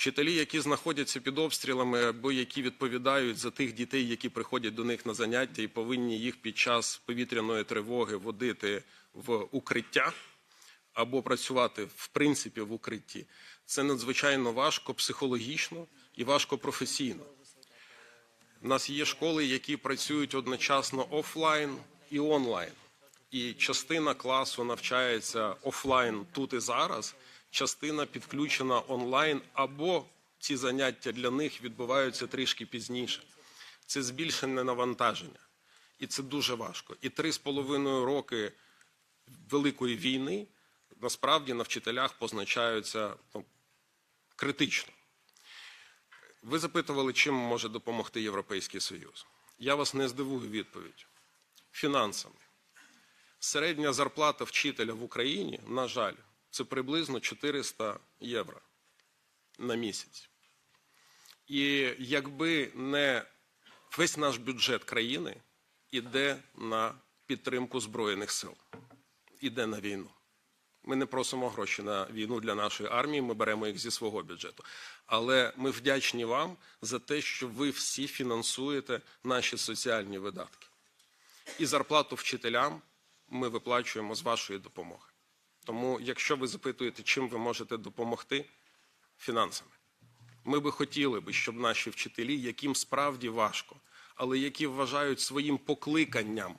Вчителі, які знаходяться під обстрілами або які відповідають за тих дітей, які приходять до них на заняття і повинні їх під час повітряної тривоги водити в укриття або працювати в принципі в укритті, це надзвичайно важко психологічно і важко професійно. У нас є школи, які працюють одночасно офлайн і онлайн. І частина класу навчається офлайн тут і зараз, частина підключена онлайн, або ці заняття для них відбуваються трішки пізніше. Це збільшене навантаження. І це дуже важко. І три з половиною роки Великої війни насправді на вчителях позначаються ну, критично. Ви запитували, чим може допомогти Європейський Союз. Я вас не здивую відповідь. Фінансами. Середня зарплата вчителя в Україні, на жаль, це приблизно 400 євро на місяць. І якби не весь наш бюджет країни іде на підтримку Збройних сил, іде на війну. Ми не просимо гроші на війну для нашої армії, ми беремо їх зі свого бюджету. Але ми вдячні вам за те, що ви всі фінансуєте наші соціальні видатки. І зарплату вчителям ми виплачуємо з вашої допомоги. Тому, якщо ви запитуєте, чим ви можете допомогти фінансами, ми би хотіли би, щоб наші вчителі, яким справді важко, але які вважають своїм покликанням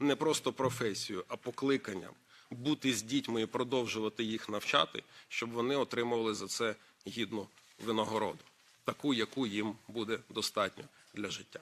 не просто професію, а покликанням бути з дітьми і продовжувати їх навчати, щоб вони отримували за це гідну винагороду, таку, яку їм буде достатньо для життя.